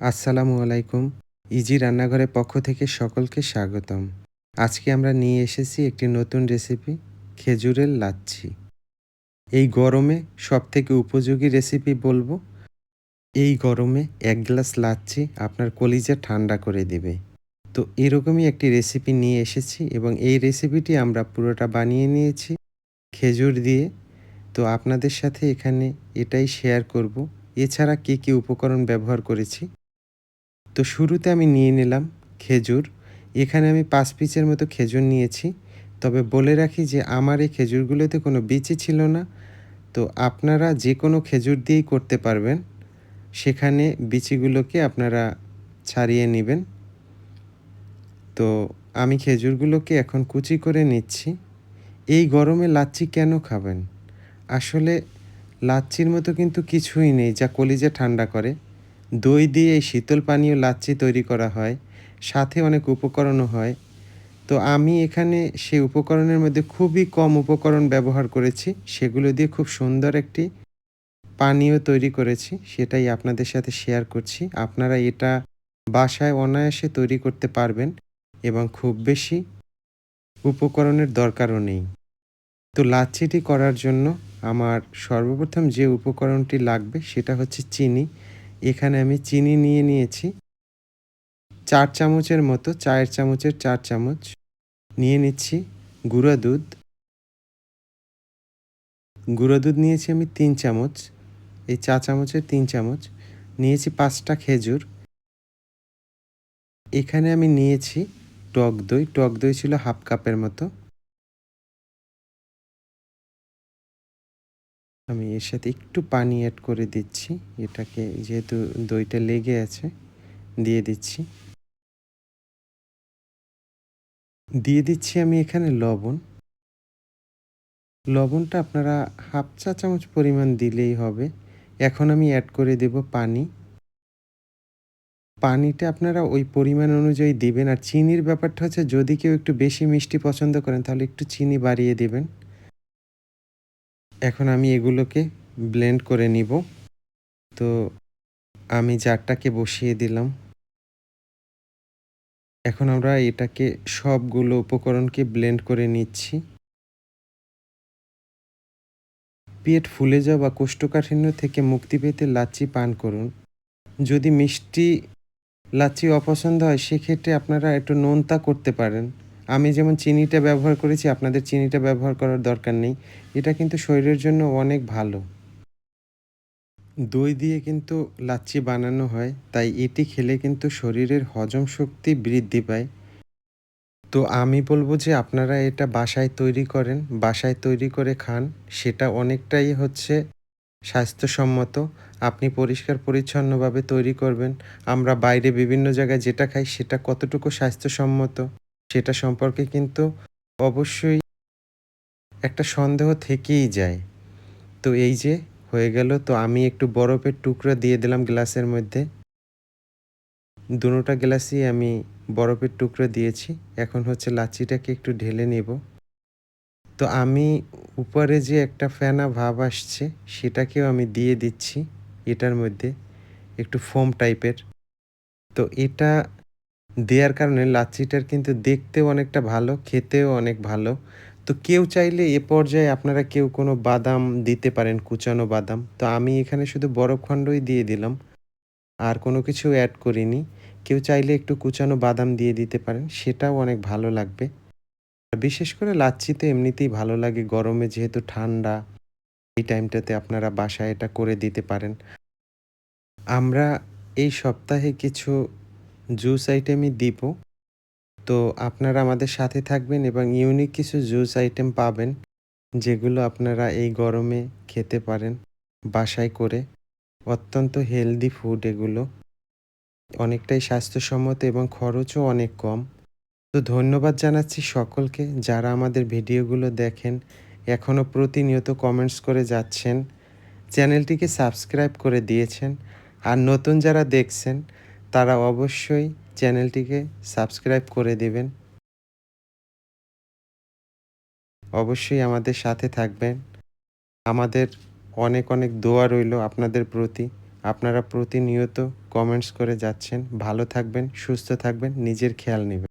আসসালামু আলাইকুম। ইজি রান্নাঘরের পক্ষ থেকে সকলকে স্বাগতম। আজকে আমরা নিয়ে এসেছি একটি নতুন রেসিপি, খেজুরের লাচ্ছি। এই গরমে সবথেকে উপযোগী রেসিপি বলব, এই গরমে এক গ্লাস লাচ্ছি আপনার কলিজা ঠান্ডা করে দেবে। তো এরকমই একটি রেসিপি নিয়ে এসেছি এবং এই রেসিপিটি আমরা পুরোটা বানিয়ে নিয়েছি খেজুর দিয়ে। তো আপনাদের সাথে এখানে এটাই শেয়ার করব। এছাড়া কী কী উপকরণ ব্যবহার করেছি তো শুরুতে আমি নিয়ে নিলাম খেজুর। এখানে আমি পাঁচ পিসের মতো খেজুর নিয়েছি। তবে বলে রাখি যে আমার এই খেজুরগুলোতে কোনো বিচি ছিল না। তো আপনারা যে কোনো খেজুর দিয়েই করতে পারবেন। সেখানে বিচিগুলোকে আপনারা ছাড়িয়ে নেবেন। তো আমি খেজুরগুলোকে এখন কুচি করে নিচ্ছি। এই গরমে লাচ্ছি কেন খাবেন? আসলে লাচ্ছির মতো কিন্তু কিছুই নেই যা কলিজা ঠান্ডা করে। দই দিয়ে এই শীতল পানীয় লাচ্ছি তৈরি করা হয়, সাথে অনেক উপকরণও হয়। তো আমি এখানে সেই উপকরণের মধ্যে খুবই কম উপকরণ ব্যবহার করেছি, সেগুলো দিয়ে খুব সুন্দর একটি পানীয় তৈরি করেছি, সেটাই আপনাদের সাথে শেয়ার করছি। আপনারা এটা বাসায় অনায়াসে তৈরি করতে পারবেন এবং খুব বেশি উপকরণের দরকারও নেই। তো লাচ্ছিটি করার জন্য আমার সর্বপ্রথম যে উপকরণটি লাগবে সেটা হচ্ছে চিনি। এখানে আমি চিনি নিয়ে নিয়েছি। চার চামচের মতো, চায়ের চামচের চার চামচ নিয়ে নিচ্ছি। গুঁড়ো দুধ। গুঁড়ো দুধ নিয়েছি আমি তিন চামচ। এই চা চামচের তিন চামচ। নিয়েছি পাঁচটা খেজুর। এখানে আমি নিয়েছি টক দই। টক দই ছিল হাফ কাপের মতো। আমি এর সাথে একটু পানি অ্যাড করে দিচ্ছি। এটাকে যেহেতু দইটা লেগে আছে, দিয়ে দিচ্ছি। দিয়ে দিচ্ছি আমি এখানে লবণ। লবণটা আপনারা হাফ চা চামচ পরিমাণ দিলেই হবে। এখন আমি অ্যাড করে দেব পানি। পানিটা আপনারা ওই পরিমাণ অনুযায়ী দিবেন। আর চিনির ব্যাপারটা হচ্ছে যদি কেউ একটু বেশি মিষ্টি পছন্দ করেন, তাহলে একটু চিনি বাড়িয়ে দেবেন। এখন আমি এগুলোকে ব্লেন্ড করে নিব। তো আমি জারটাকে বসিয়ে দিলাম। এখন আমরা এটাকে সবগুলো উপকরণকে ব্লেন্ড করে নিচ্ছি। পেট ফুলে যাওয়া বা কোষ্ঠকাঠিন্য থেকে মুক্তি পেতে লাচ্ছি পান করুন। যদি মিষ্টি লাচ্ছি অপছন্দ হয়, সেক্ষেত্রে আপনারা একটু নোনতা করতে পারেন। আমি যেমন চিনিটা ব্যবহার করেছি, আপনাদের চিনিটা ব্যবহার করার দরকার নেই। এটা কিন্তু শরীরের জন্য অনেক ভালো। দই দিয়ে কিন্তু লাচ্ছি বানানো হয়, তাই এটি খেলে কিন্তু শরীরের হজম শক্তি বৃদ্ধি পায়। তো আমি বলব যে আপনারা এটা বাসায় তৈরি করেন, বাসায় তৈরি করে খান, সেটা অনেকটাই হচ্ছে স্বাস্থ্যসম্মত। আপনি পরিষ্কার পরিচ্ছন্নভাবে তৈরি করবেন। আমরা বাইরে বিভিন্ন জায়গায় যেটা খাই, সেটা কতটুকু স্বাস্থ্যসম্মত। সেটা সম্পর্কে কিন্তু অবশ্যই একটা সন্দেহ থেকেই যায়। তো এই যে হয়ে গেল, তো আমি একটু বরফের টুকরো দিয়ে দিলাম গ্লাসের মধ্যে। দুটোটা গ্লাসই আমি বরফের টুকরো দিয়েছি। এখন হচ্ছে লাচিটাকে একটু ঢেলে নেব। তো আমি উপরে যে একটা ফেনা ভাব আসছে, সেটাকেও আমি দিয়ে দিচ্ছি এটার মধ্যে, একটু ফোম টাইপের। তো এটা দেওয়ার কারণে লাচ্ছিটার কিন্তু দেখতেও অনেকটা ভালো, খেতেও অনেক ভালো। তো কেউ চাইলে এ পর্যায়ে আপনারা কেউ কোনো বাদাম দিতে পারেন, কুচানো বাদাম। তো আমি এখানে শুধু বরফ খণ্ডই দিয়ে দিলাম, আর কোনো কিছু অ্যাড করিনি। কেউ চাইলে একটু কুচানো বাদাম দিয়ে দিতে পারেন, সেটাও অনেক ভালো লাগবে। বিশেষ করে লাচ্ছি তো এমনিতেই ভালো লাগে, গরমে যেহেতু ঠান্ডা, এই টাইমটাতে আপনারা বাসায় এটা করে দিতে পারেন। আমরা এই সপ্তাহে কিছু জুস আইটেমই দিব। তো আপনারা আমাদের সাথে থাকবেন এবং ইউনিক কিছু জুস আইটেম পাবেন, যেগুলো আপনারা এই গরমে খেতে পারেন বাসায় করে। অত্যন্ত হেলদি ফুড এগুলো। অনেকটাই স্বাস্থ্যসম্মত এবং খরচও অনেক কম। তো ধন্যবাদ জানাচ্ছি সকলকে যারা আমাদের ভিডিওগুলো দেখেন এখনও প্রতিনিয়ত কমেন্টস করে যাচ্ছেন। চ্যানেলটিকে সাবস্ক্রাইব করে দিয়েছেন। আর নতুন যারা দেখছেন তারা অবশ্যই চ্যানেলটিকে সাবস্ক্রাইব করে দেবেন। অবশ্যই আমাদের সাথে থাকবেন। আমাদের অনেক অনেক দোয়া রইল আপনাদের প্রতি। আপনারা প্রতিনিয়ত কমেন্টস করে যাচ্ছেন। ভালো থাকবেন, সুস্থ থাকবেন, নিজের খেয়াল নেবেন।